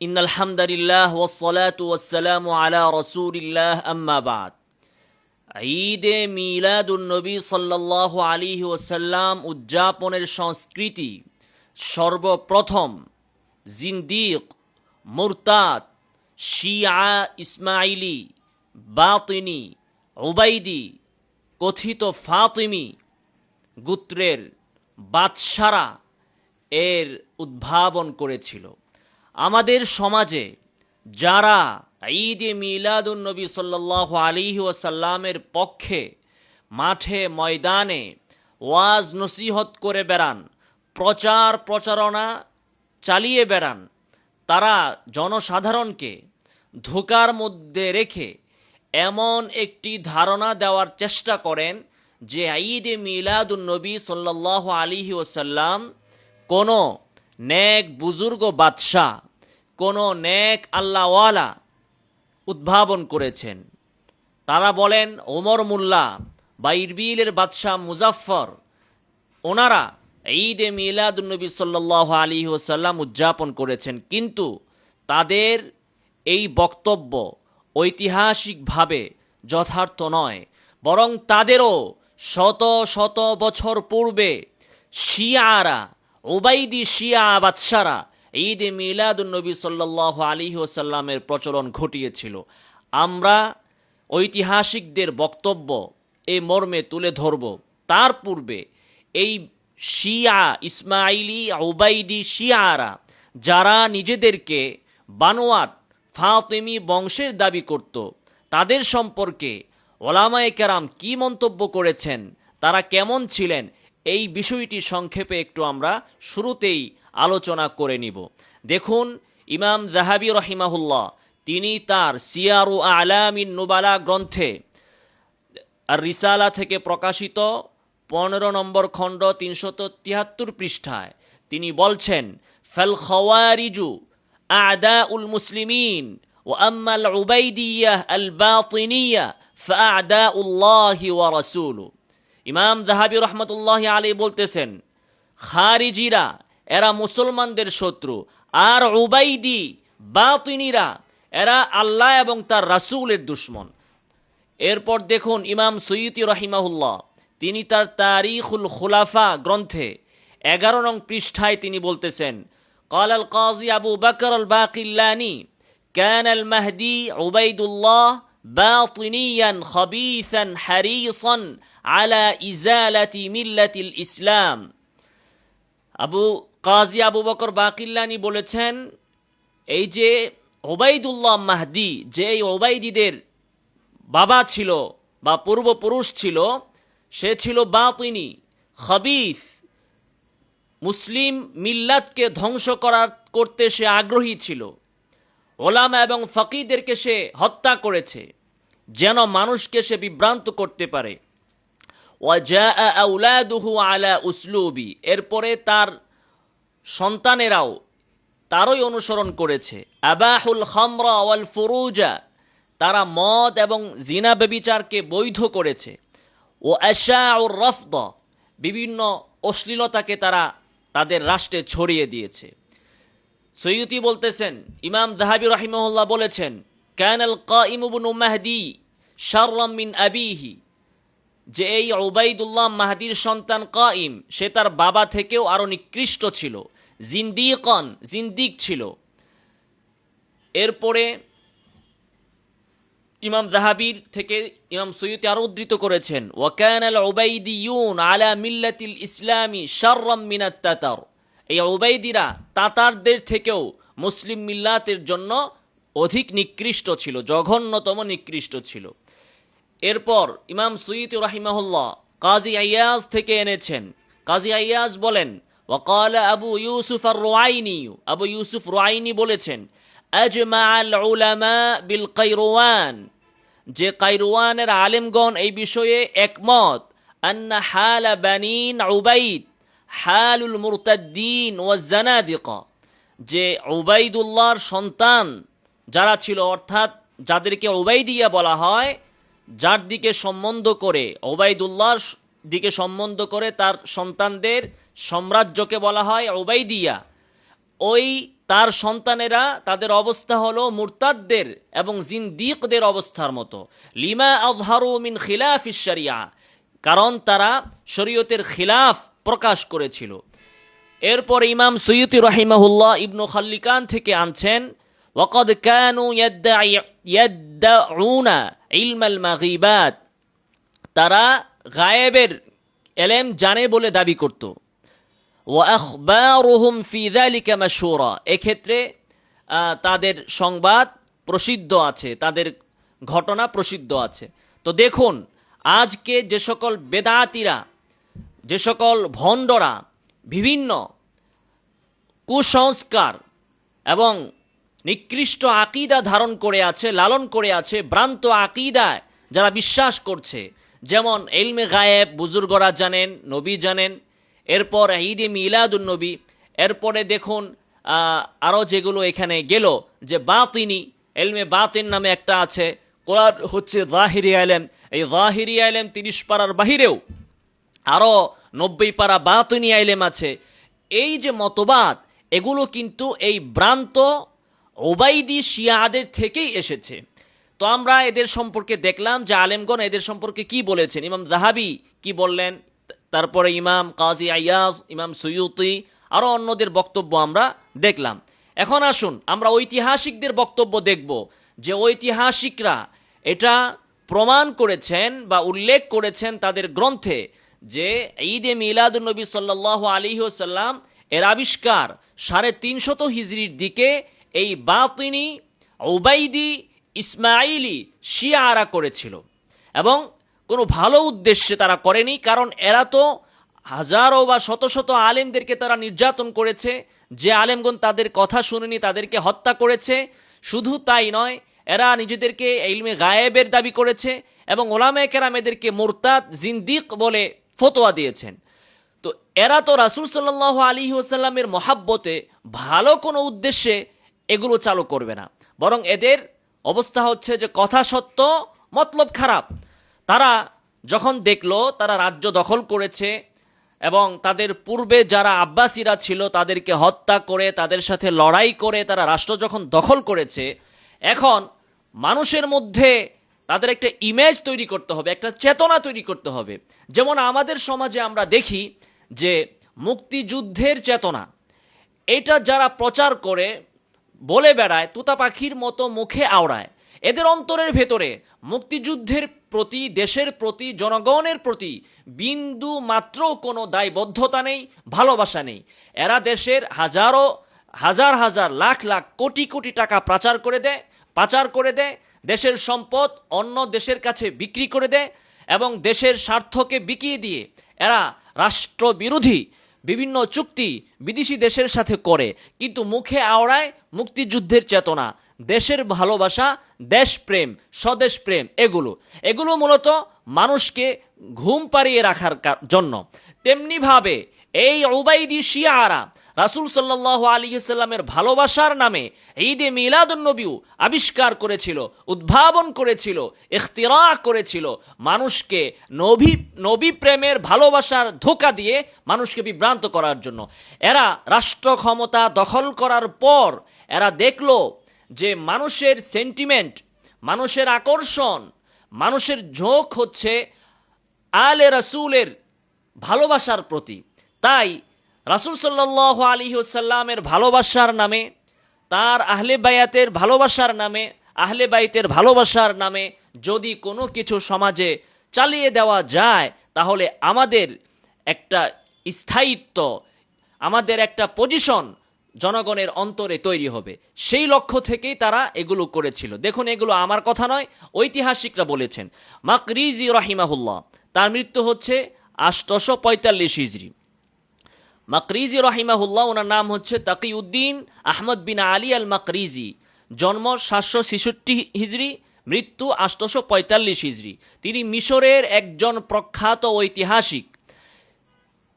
إن الحمد لله والصلاة والسلام على رسول الله أما بعد ঈদে মিলাদুন্নবী সাল্লাহ আলী ওসাল্লাম উদযাপনের সংস্কৃতি সর্বপ্রথম জিন্দিক মুরতাদ শিয়া ইসমাইলি বাতিনি ওবাইদি কথিত ফাতিমি গোত্রের বাদশারা এর উদ্ভাবন করেছিল আমাদের সমাজে যারা ঈদে মিলাদুন নবী সাল্লাহ আলিহি ওয়াসাল্লামের পক্ষে মাঠে ময়দানে ওয়াজ নসিহত করে বেড়ান, প্রচার প্রচারণা চালিয়ে বেড়ান, তারা জনসাধারণকে ধোকার মধ্যে রেখে এমন একটি ধারণা দেওয়ার চেষ্টা করেন যে ঈদে মিলাদুন নবী সাল্লাহ আলিহি ওসাল্লাম কোনো নেক বুজুর্গ বাদশাহ কোনো নেক আল্লাহওয়ালা উদ্ভাবন করেছেন। তারা বলেন, ওমর মোল্লা বা ইরবিলের বাদশাহ মুজাফফর, ওনারা ঈদে মিলাদুন্নবী সাল্লাহ আলী ওসাল্লাম উদযাপন করেছেন। কিন্তু তাদের এই বক্তব্য ঐতিহাসিকভাবে যথার্থ নয়, বরং তাদেরও শত শত বছর পূর্বে শিয়ারা, ওবাইদি শিয়া বাদশারা ঈদে মিলাদুন্নবী সাল্লাহ আলী ওসাল্লামের প্রচলন ঘটিয়েছিল। আমরা ঐতিহাসিকদের বক্তব্য এই মর্মে তুলে ধরব। তার পূর্বে এই শিয়া ইসমাইলি ওবাইদি শিয়ারা, যারা নিজেদেরকে বানোয়াট ফাতেমি বংশের দাবি করত, তাদের সম্পর্কে ওলামায়ে কেরাম কি মন্তব্য করেছেন, তারা কেমন ছিলেন, এই বিষয়টি সংক্ষেপে একটু আমরা শুরুতেই আলোচনা করে নিব। দেখুন, ইমাম জাহাবি রহিমাহুল্লাহ, তিনি তার সিয়ারু আলামিন নুবালা গ্রন্থে আর রিসালা থেকে প্রকাশিত পনেরো নম্বর খণ্ড তিনশত তিয়াত্তর পৃষ্ঠায় তিনি বলছেন, ফেল খওয়ারিজু আদা উল মুসলিমিন ও আম্মাল উবাইদিয়াহ আল বাতিনিয়া ফআদা উল্লাহি ওয়া রাসূলু। ইমাম জাহাবি রহমতুল্লাহ আলী বলতেছেন, খারিজিরা এরা মুসলমানদের শত্রু আর উবাইদি বাতিনিরা এরা আল্লাহ এবং তার রাসূলের দুশ্মন এরপর দেখুন ইমাম সৈয়দি রহিমাহুল্লাহ তিনি তার তারিখুল খুলাফা গ্রন্থে এগারো নং পৃষ্ঠায় তিনি বলতেছেন قال القاضي أبو بكر الباقلاني كان المهدي عبيد الله باطنيا خبيثا حريصا على إزالة ملة الإسلام আবু কাজী আবু বকর বাকিল্লানি বলেছেন, এই যে ওবাইদুল্লাহ মাহদি, যে এই ওবাইদিদের বাবা ছিল বা পূর্বপুরুষ ছিল, সে ছিল বাতিনি, খবিস। মুসলিম মিল্লাতকে ধ্বংস করার করতে সে আগ্রহী ছিল। ওলামা এবং ফকিদেরকে সে হত্যা করেছে, যেন মানুষকে সে বিভ্রান্ত করতে পারে। আউলাদুহু আলা উসলুবি, এরপরে তার সন্তানেরাও তারই অনুসরণ করেছে। আবাহুল খামরা ওয়াল ফুরুজা, তারা মদ এবং জিনা বেবিচারকে বৈধ করেছে। ও আশা ও রফদ, বিভিন্ন অশ্লীলতাকে তারা তাদের রাষ্ট্রে ছড়িয়ে দিয়েছে। সৈয়দি বলতেছেন, ইমাম জাহাবি রহিমহল্লা বলেছেন ক্যানাল কাইমুবনু মাহদি শাররাম মিন আবিহি যে এই ওবাইদুল্লাহ মাহাদির সন্তান কাইম, সে তার বাবা থেকেও আরও নিকৃষ্ট ছিল। জিন্দিকন, জিন্দিক ছিল। এরপরে ইমাম জাহাবির থেকে ইমাম সৈয়দ আরও উদ্ধৃত করেছেন, ওয়াকান আল ওবাইদিউন আলা মিল্লাতিল ইসলামী শাররাম মিনাত তাতার। এই ওবাইদিরা তাতারদের থেকেও মুসলিম মিল্লাতের জন্য অধিক নিকৃষ্ট ছিল, জঘন্যতম নিকৃষ্ট ছিল। এরপর ইমাম সৈয়দ রাহিমাহুল্লাহ কাজী আয়াজ থেকে এনেছেন। কাজী আয়াজ বলেন ওয়াকাল আবু ইউসুফ আর রোয়াইনি আবু ইউসুফ রোয়াইনি বলেছেন আজমা আল উলামা বিল কাইরোয়ান যে কাইরোয়ানের আলেমগণ এই বিষয়ে একমত আন্না হাল বানিন উবাইদ হালুল যে উবাইদুল্লাহর সন্তান যারা ছিল অর্থাৎ যাদেরকে ওবাইদিয়া বলা হয়, যার দিকে সম্বন্ধ করে ওবাইদুল্লাহর দিকে সম্বন্ধ করে তার সন্তানদের সাম্রাজ্যকে বলা হয় ওবাইদিয়া ওই তার সন্তানেরা তাদের অবস্থা হলো মুরতাদদের এবং জিন্দিকদের অবস্থার মতো। লিমা আজহারু মিন খিলাফ শরিয়া, কারণ তারা শরীয়তের খিলাফ প্রকাশ করেছিল। এরপর ইমাম সৈয়দি রহিমাহুল্লাহ ইবনু খাল্লিকান থেকে আনছেন, ওয়াকদ কানু ইয়াদ্দাউনা ইলমাল মাগিবাত। তারা গায়েবের এলেম জানে বলে দাবি করত। এক্ষেত্রে তাদের সংবাদ প্রসিদ্ধ আছে, তাদের ঘটনা প্রসিদ্ধ আছে। তো দেখুন, আজকে যে সকল বেদাতিরা, যে সকল ভণ্ডরা, বিভিন্ন কুসংস্কার এবং নিকৃষ্ট আকিদা ধারণ করে আছে, লালন করে আছে, ভ্রান্ত আকিদায় যারা বিশ্বাস করছে যেমন এলমে গায়েব বুজুর্গরা জানেন, নবী জানেন, এরপর ঈদে মিলাদুন নবী, এরপরে দেখুন আরও যেগুলো এখানে গেল, যে বাতিনি, এলমে বাতিন নামে একটা আছে, কোরআন হচ্ছে জাহিরি আলেম, এই জাহিরি আলেম তিরিশ পাড়ার বাহিরেও আরও নব্বই পাড়া বাতিনি আইলেম আছে। এই যে মতবাদ, এগুলো কিন্তু এই ভ্রান্ত ওবাইদি শিয়াদের থেকেই এসেছে। তো আমরা এদের সম্পর্কে দেখলাম যে আলেমগণ এদের সম্পর্কে কি বলেছেন। ইমাম জাহাবি কি বললেন? তারপরে ইমাম কাজী আয়াজ ইমাম সৈয়ুতি আরও অন্যদের বক্তব্য আমরা দেখলাম। এখন আসুন, আমরা ঐতিহাসিকদের বক্তব্য দেখব যে ঐতিহাসিকরা এটা প্রমাণ করেছেন বা উল্লেখ করেছেন তাদের গ্রন্থে যে ঈদে মিলাদুলনবী সাল্লাহ আলী সাল্লাম এর আবিষ্কার সাড়ে তিনশত হিজড়ির দিকে এই বাতিনি ওবাইদি ইসমাইলি শিয়ারা করেছিল। এবং কোনো ভালো উদ্দেশ্যে তারা করেনি, কারণ এরা তো হাজারো বা শত শত আলেমদেরকে তারা নির্যাতন করেছে। যে আলেমগণ তাদের কথা শুনেনি, তাদেরকে হত্যা করেছে। শুধু তাই নয়, এরা নিজেদেরকে ইলমে গায়েবের দাবি করেছে এবং ওলামে কেরাম এদেরকে মোরতাদ, জিন্দিক বলে ফতোয়া দিয়েছেন। তো এরা তো রাসুল সাল্লাহ আলী ওসাল্লামের মহাব্বতে ভালো কোনো উদ্দেশ্যে এগুলো চালু করবে না। বরং এদের অবস্থা হচ্ছে যে কথা সত্য, মতলব খারাপ। তারা যখন দেখল, তারা রাজ্য দখল করেছে এবং তাদের পূর্বে যারা আব্বাসীরা ছিল, তাদেরকে হত্যা করে, তাদের সাথে লড়াই করে তারা রাষ্ট্র যখন দখল করেছে, এখন মানুষের মধ্যে তাদের একটা ইমেজ তৈরি করতে হবে, একটা চেতনা তৈরি করতে হবে। যেমন আমাদের সমাজে আমরা দেখি যে মুক্তিযুদ্ধের চেতনা, এটা যারা প্রচার করে বলে বেড়ায়, তুতা পাখির মতো মুখে আওড়ায়। এদের অন্তরের ভেতরে মুক্তিযুদ্ধের প্রতি, দেশের প্রতি, জনগণের প্রতি বিন্দু মাত্র কোনো দায়বদ্ধতা নেই, ভালোবাসা নেই। এরা দেশের হাজারো, হাজার হাজার, লাখ লাখ, কোটি কোটি টাকা পাচার করে দেয়, পাচার করে দেয়, দেশের সম্পদ অন্য দেশের কাছে বিক্রি করে দেয় এবং দেশের স্বার্থকে বিকিয়ে দিয়ে এরা রাষ্ট্রবিরোধী বিভিন্ন চুক্তি বিদেশি দেশের সাথে করে, কিন্তু মুখে আওড়ায় মুক্তিযুদ্ধের চেতনা, দেশের ভালোবাসা, দেশপ্রেম স্বদেশ প্রেম এগুলো। এগুলো মূলত মানুষকে ঘুম পাড়িয়ে রাখার জন্য। তেমনিভাবে এই ওবাইদি শিয়ারা, রাসুল সাল্লাহ আলী সাল্লামের ভালোবাসার নামে ঈদে মিলাদুন্নবীও আবিষ্কার করেছিল, উদ্ভাবন করেছিল, ইখতিরা করেছিল। মানুষকে নবী নবী প্রেমের ভালোবাসার ধোকা দিয়ে মানুষকে বিভ্রান্ত করার জন্য। এরা রাষ্ট্র ক্ষমতা দখল করার পর এরা দেখল যে মানুষের সেন্টিমেন্ট মানুষের আকর্ষণ, মানুষের ঝোঁক হচ্ছে আলে রাসুলের ভালোবাসার প্রতি। তাই রাসুল সাল্লাহ আলী সাল্লামের ভালোবাসার নামে, তার আহলে বায়াতের ভালোবাসার নামে, আহলে বাইতের ভালোবাসার নামে যদি কোনো কিছু সমাজে চালিয়ে দেওয়া যায়, তাহলে আমাদের একটা স্থায়িত্ব, আমাদের একটা পজিশন জনগণের অন্তরে তৈরি হবে। সেই লক্ষ্য থেকেই তারা এগুলো করেছিল। দেখুন, এগুলো আমার কথা নয়, ঐতিহাসিকরা বলেছেন। মাকরিজি রাহিমাহুল্লাহ, তার মৃত্যু হচ্ছে আষ্টশো পঁয়তাল্লিশ হিজড়ি। মাকরিজি রহিমাহুল্লাহ, ওনার নাম হচ্ছে তাকিউদ্দিন আহমদ বিন আলী আল মাকরিজি জন্ম সাতশো ছেষট্টি হিজড়ি, মৃত্যু আষ্টশো পঁয়তাল্লিশ হিজড়ি। তিনি মিশরের একজন প্রখ্যাত ঐতিহাসিক।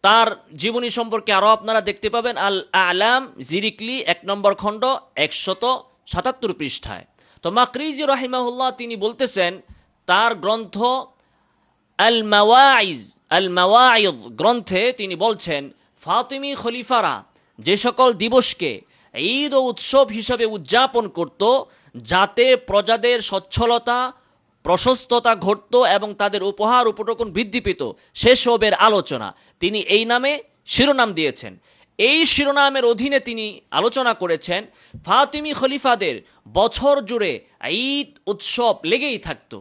তার জীবনী সম্পর্কে আরও আপনারা দেখতে পাবেন। আল আলাম জিরিকলি, এক নম্বর খণ্ড, একশত সাতাত্তর পৃষ্ঠায়। তো মাকরিজি রহিমাহুল্লাহ, তিনি বলতেছেন, তার গ্রন্থ আল মাওয়াইজ আল মাওয়াইজ গ্রন্থে তিনি বলছেন ফাতিমি খলিফারা যে সকল দিবসকে ঈদ ও উৎসব হিসাবে উদযাপন করত, যাতে প্রজাদের সচ্ছলতা, প্রশস্ততা ঘটত এবং তাদের উপহার উপটকন বৃদ্ধি পেত সেসবের আলোচনা। তিনি এই নামে শিরোনাম দিয়েছেন। এই শিরোনামের অধীনে তিনি আলোচনা করেছেন, ফাতিমি খলিফাদের বছর জুড়ে ঈদ উৎসব লেগেই থাকতো।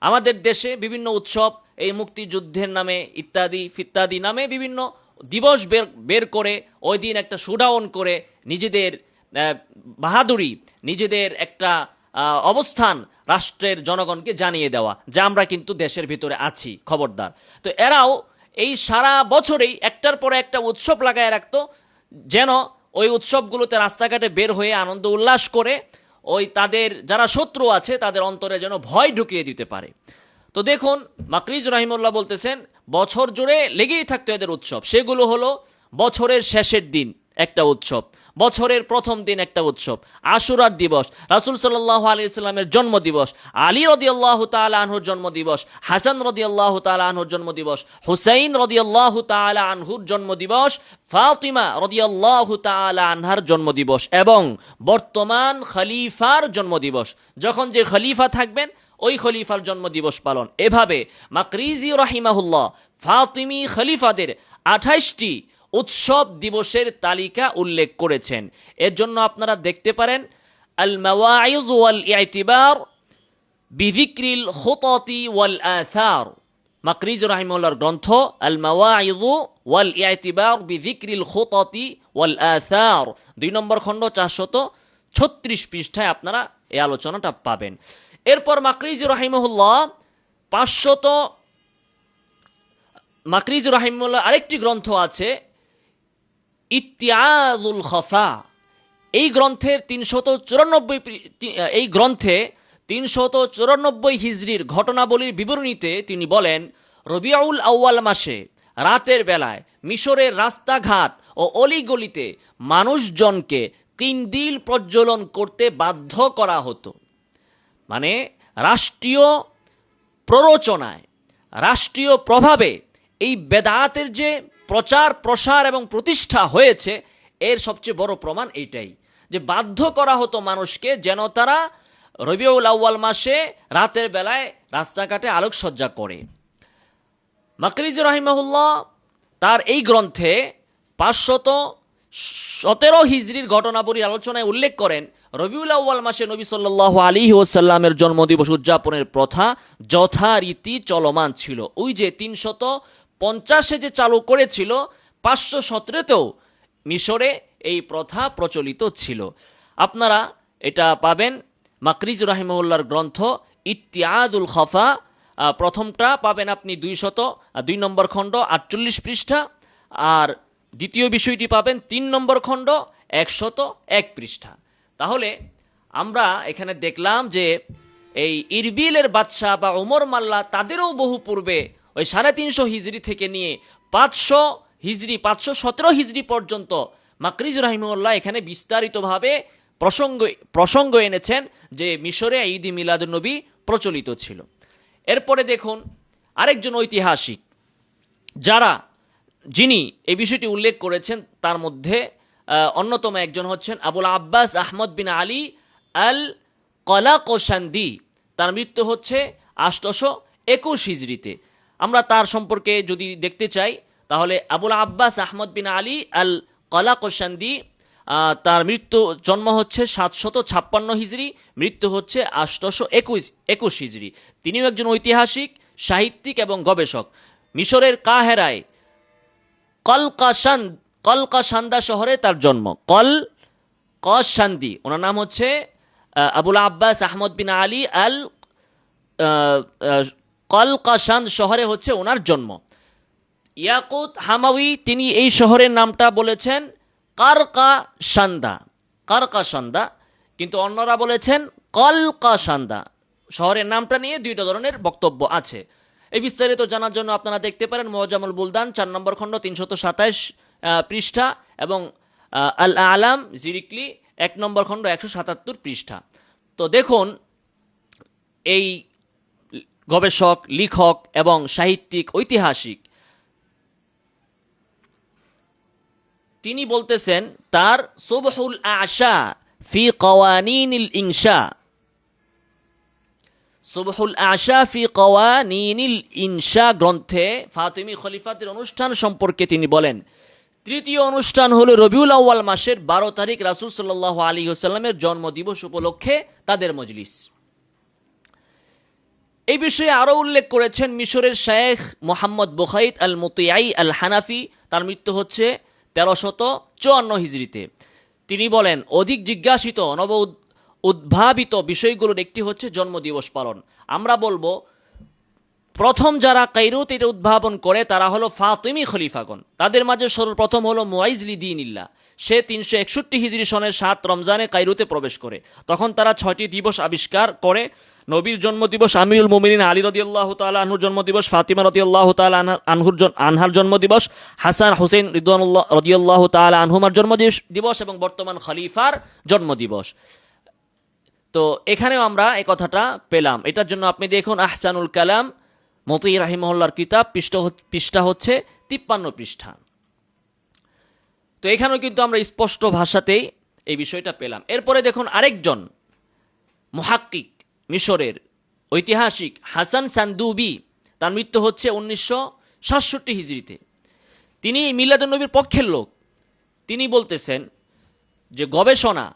আমাদের দেশে বিভিন্ন উৎসব, এই মুক্তিযুদ্ধের নামে ইত্যাদি ফিত্যাদি নামে বিভিন্ন দিবস বের বের করে ওই দিন একটা শুডাউন করে নিজেদের বাহাদুরি, নিজেদের একটা অবস্থান রাষ্ট্রের জনগণকে জানিয়ে দেওয়া, যে আমরা কিন্তু দেশের ভিতরে আছি, খবরদার। তো এরাও এই সারা বছরেই একটার পরে একটা উৎসব লাগায় রাখতো, যেন ওই উৎসবগুলোতে রাস্তাঘাটে বের হয়ে আনন্দ উল্লাস করে ওই তাদের যারা শত্রু আছে, তাদের অন্তরে যেন ভয় ঢুকিয়ে দিতে পারে। তো দেখুন, মাকরিজ রাহিমুল্লাহ বলতেছেন বছর জুড়ে লেগেই থাকতো এদের উৎসব। সেগুলো হলো বছরের শেষের দিন একটা উৎসব, বছরের প্রথম দিন একটা উৎসব, আশুরার দিবস, রাসুল সাল্লাহ আলি ইসলামের জন্মদিবস, আলী রদি আল্লাহ আনহুর জন্মদিবস, হাসান রদি আল্লাহ আনহুর জন্মদিবস, হুসাইন রদি আল্লাহ আনহুর জন্মদিবস, ফাতিমা রদি আল্লাহ আনহার জন্মদিবস এবং বর্তমান খলিফার জন্মদিবস। যখন যে খলিফা থাকবেন ওই খলিফার জন্মদিবস পালন। এভাবে মাকরিজি রাহিমাহুল্লাহ ফাতিমি খলিফাদের আঠাইশটি উৎসব দিবসের তালিকা উল্লেখ করেছেন। এর জন্য আপনারা দেখতে পারেন আল মাওয়াইজ ওয়াল ইতিবার বিভিক্রিল খুততি ওয়াল আথার মাকরিজ রাহিমুল্লাহর গ্রন্থ আল মাওয়াইজ ওয়াল ইতিবার বিভিক্রিল খুততি ওয়াল আথার দুই নম্বর খণ্ড, চারশত ছত্রিশ পৃষ্ঠায় আপনারা এই আলোচনাটা পাবেন। এরপর মাকরিজ রাহিমহুল্লাহ পাঁচশত, মাকরিজ রাহিমুল্লাহ আরেকটি গ্রন্থ আছে ইতিয়াজুল খফা। এই গ্রন্থের তিনশত চুরানব্বই এই গ্রন্থে তিনশত চুরানব্বই হিজড়ির ঘটনাবলীর বিবরণীতে তিনি বলেন রবিউল আউয়াল মাসে, রাতের বেলায় মিশরের রাস্তাঘাট ও অলিগলিতে মানুষজনকে কিন্দিল প্রজ্বলন করতে বাধ্য করা হতো। মানে রাষ্ট্রীয় প্ররোচনায়, রাষ্ট্রীয় প্রভাবে এই বেদাতের যে প্রচার, প্রসার এবং প্রতিষ্ঠা হয়েছে, এর সবচেয়ে বড় প্রমাণ এইটাই, যে বাধ্য করা হতো মানুষকে যেন তারা রবিউল আউ্য়াল মাসে রাতের বেলায় রাস্তাঘাটে আলোকসজ্জা করে। মাকরিজ রাহিমাহুল্লাহ তার এই গ্রন্থে পাঁচশত সতেরো হিজড়ির ঘটনাবলী আলোচনায় উল্লেখ করেন, রবিউল আউ্য়াল মাসে নবী সাল্লাহ আলী ওসাল্লামের জন্মদিবস উদযাপনের প্রথা যথারীতি চলমান ছিল। ওই যে তিনশত পঞ্চাশে যে চালু করেছিল, পাঁচশো সতেরোতেও মিশরে এই প্রথা প্রচলিত ছিল। আপনারা এটা পাবেন, মাকরিজ রাহিমউল্লাহর গ্রন্থ ইতিয়াদুল খফা প্রথমটা পাবেন আপনি দুইশত দুই নম্বর খণ্ড আটচল্লিশ পৃষ্ঠা, আর দ্বিতীয় বিষয়টি পাবেন তিন নম্বর খণ্ড, একশত এক পৃষ্ঠা। তাহলে আমরা এখানে দেখলাম যে এই ইরবিলের বাদশাহ বা ওমর মাল্লা তাদেরও বহু পূর্বে ওই সাড়ে তিনশো হিজড়ি থেকে নিয়ে পাঁচশো হিজড়ি, পাঁচশো সতেরো হিজড়ি পর্যন্ত মাকরিজ রাহিমুল্লাহ এখানে বিস্তারিতভাবে প্রসঙ্গ প্রসঙ্গ এনেছেন যে মিশরে ঈদ মিলাদুন্নবী প্রচলিত ছিল। এরপরে দেখুন আরেকজন ঐতিহাসিক, যারা যিনি এই বিষয়টি উল্লেখ করেছেন তার মধ্যে অন্যতম একজন হচ্ছেন আবুল আব্বাস আহমদ বিন আলী আল কলা কলাকোসান্দি তার মৃত্যু হচ্ছে আষ্টশো একুশ হিজড়িতে। আমরা তার সম্পর্কে যদি দেখতে চাই তাহলে আবুল আব্বাস আহমদ বিন আলী আল কলাকোসান্দি আহ, তার মৃত্যু জন্ম হচ্ছে সাতশত ছাপ্পান্ন হিজড়ি মৃত্যু হচ্ছে আষ্টশো একুশ একুশ হিজড়ি। তিনিও একজন ঐতিহাসিক সাহিত্যিক এবং গবেষক। মিশরের কাহেরায় কলকাসান কলকাসান্দা শহরে তার জন্ম। কল কসান্দি ওনার নাম হচ্ছে আবুল আব্বাস আহমদ বিন আলী আল কলকাসান শহরে হচ্ছে ওনার জন্ম। ইয়াকুত হামাউই তিনি এই শহরের নামটা বলেছেন কারকা সান্দা কারকা সান্দা কিন্তু অন্যরা বলেছেন কলকা সান্দা শহরের নামটা নিয়ে দুইটা ধরনের বক্তব্য আছে। এই বিস্তারিত জানার জন্য আপনারা দেখতে পারেন মোজামুল বুলদান, চার নম্বর খণ্ড, তিনশত সাতাইশ পৃষ্ঠা এবং আল আলাম জিরিকলি, এক নম্বর খণ্ড, একশো সাতাত্তর পৃষ্ঠা। তো দেখুন, এই গবেষক, লেখক এবং সাহিত্যিক, ঐতিহাসিক, তিনি বলতেছেন, তার সুবহুল আশা ফি কওয়ানিনিল ইনশা সুবহুল আশা ফি কওয়ানিনিল ইনশা গ্রন্থে ফাতিমি খলিফাতের অনুষ্ঠান সম্পর্কে তিনি বলেন, তৃতীয় অনুষ্ঠান হলো রবিউল আউয়াল মাসের বারো তারিখ রাসূল সাল্লাহ আলী হোসাল্লামের জন্মদিবস উপলক্ষে তাদের মজলিস। এই বিষয়ে আরও উল্লেখ করেছেন মিশরের শেখ মোহাম্মদ বুখাইদ আল মুতিয়াই আল হানাফি তার মৃত্যু হচ্ছে তেরোশত চুয়ান্ন হিজড়িতে। তিনি বলেন, অধিক জিজ্ঞাসিত নব উদ্ভাবিত বিষয়গুলোর একটি হচ্ছে জন্মদিবস পালন। আমরা বলব, প্রথম যারা কাইরুত এটা উদ্ভাবন করে, তারা হলো ফাতিমি খলিফাগণ। তাদের মাঝে সর্বপ্রথম হলো মুয়াইজলি দিনিল্লা সে তিনশো একষট্টি হিজরি সনের সাত রমজানে কাইরুতে প্রবেশ করে। তখন তারা ছয়টি দিবস আবিষ্কার করে। নবীর জন্মদিবস, আমিরুল মুমিনিন আলী রদিয়াল্লাহ তালা আনহুর জন্মদিবস, ফাতিমা রদিয়াল্লাহ তালা আনহুর আনহার জন্মদিবস, হাসান হুসেন রিদওয়ানুল্লাহ রদিয়াল্লাহ তালা আনহুমার জন্মদিবস দিবস এবং বর্তমান খলিফার জন্মদিবস। তো এখানেও আমরা এই কথাটা পেলাম। এটার জন্য আপনি দেখুন, আহসানুল কালাম মতই রাহিমহল্লার কিতাব, পৃষ্ঠ পৃষ্ঠা হচ্ছে তিপ্পান্ন পৃষ্ঠা। তো এখানেও কিন্তু আমরা স্পষ্ট ভাষাতেই এই বিষয়টা পেলাম। এরপরে দেখুন আরেকজন মুহাক্কিক, মিশরের ঐতিহাসিক হাসান সান্দুবি, তার মৃত্যু হচ্ছে উনিশশো সাতষট্টি হিজড়িতে। তিনি মিলাদুন্নবীর পক্ষের লোক। তিনি বলতেছেন যে গবেষণা,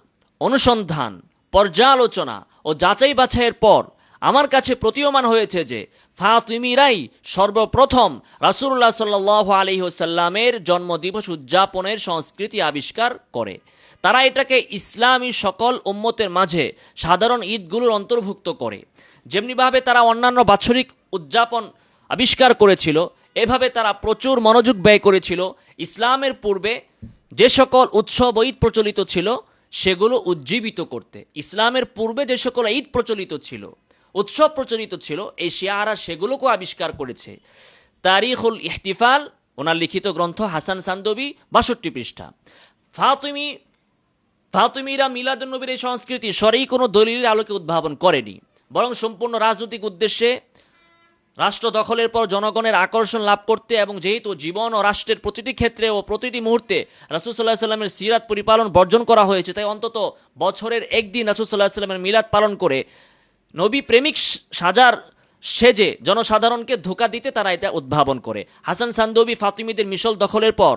অনুসন্ধান পর্যালোচনা ও যাচাই বাছাইয়ের পর আমার কাছে প্রতীয়মান হয়েছে যে ফাতিমিরাই সর্বপ্রথম রাসূলুল্লাহ সাল্লাহ আলহিহসাল্লামের জন্মদিবস উদযাপনের সংস্কৃতি আবিষ্কার করে। তারা এটাকে ইসলামী সকল উম্মতের মাঝে সাধারণ ঈদগুলোর অন্তর্ভুক্ত করে। যেমনিভাবে তারা অন্যান্য বাৎসরিক উদযাপন আবিষ্কার করেছিল, এভাবে তারা প্রচুর মনোযোগ ব্যয় করেছিল। ইসলামের পূর্বে যে সকল উৎসব ঈদ প্রচলিত ছিল সেগুলো উজ্জীবিত করতে। ইসলামের পূর্বে যে সকল ঈদ প্রচলিত ছিল, উৎসব প্রচলিত ছিল, এই সেগুলোকেও আবিষ্কার করেছে। তারিখুল ইহতিফাল, ওনার লিখিত গ্রন্থ হাসান সান্দবি, বাষট্টি পৃষ্ঠা। ফাতিমি, ফাতিমিরা মিলাদুন্নবীর এই সংস্কৃতি সরেই কোনো দলিলের আলোকে উদ্ভাবন করেনি, বরং সম্পূর্ণ রাজনৈতিক উদ্দেশ্যে রাষ্ট্র দখলের পর জনগণের আকর্ষণ লাভ করতে এবং যেহেতু জীবন ও রাষ্ট্রের প্রতিটি ক্ষেত্রে ও প্রতিটি মুহূর্তে রাসুসাল্লাহ সাল্লামের সিরাত পরিপালন, বর্জন করা হয়েছে, তাই অন্তত বছরের একদিন রাসুসাল্লাহ সাল্লামের মিলাদ পালন করে নবী প্রেমিক সাজার সেজে জনসাধারণকে ধোকা দিতে তারা এটা উদ্ভাবন করে। হাসান সান্দবি ফাতিমিদের মিশল দখলের পর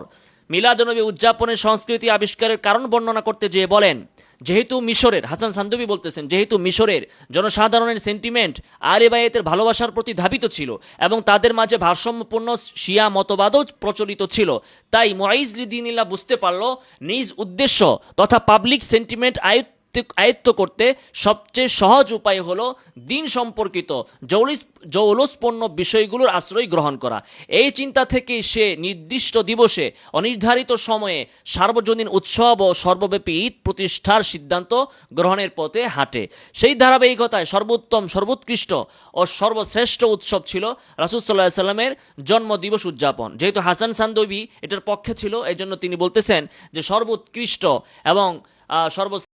মিলাদনবী উদযাপনের সংস্কৃতি আবিষ্কারের কারণ বর্ণনা করতে যেয়ে বলেন যেহেতু মিশরের, হাসান সান্দবি বলতেছেন, যেহেতু মিশরের জনসাধারণের সেন্টিমেন্ট আর এবায়েতের ভালোবাসার প্রতি ধাবিত ছিল এবং তাদের মাঝে ভারসাম্যপূর্ণ শিয়া মতবাদও প্রচলিত ছিল, তাই মোয়াইজ লিদিনিল্লা বুঝতে পারল নিজ উদ্দেশ্য তথা পাবলিক সেন্টিমেন্ট আয়ত্ত আয়ত্ত করতে সবচেয়ে সহজ উপায় হলো দিন সম্পর্কিত জৌলিস, জৌলসপূর্ণ বিষয়গুলোর আশ্রয় গ্রহণ করা। এই চিন্তা থেকে সে নির্দিষ্ট দিবসে অনির্ধারিত সময়ে সার্বজনীন উৎসব ও সর্বব্যাপী ঈদ প্রতিষ্ঠার সিদ্ধান্ত গ্রহণের পথে হাঁটে। সেই ধারাবাহিকতায় সর্বোত্তম, সর্বোৎকৃষ্ট ও সর্বশ্রেষ্ঠ উৎসব ছিল রাসুল সাল্লাহ সাল্লামের জন্মদিবস উদযাপন। যেহেতু হাসান সান্দবি এটার পক্ষে ছিল এই জন্য তিনি বলতেছেন যে সর্বোৎকৃষ্ট এবং সর্ব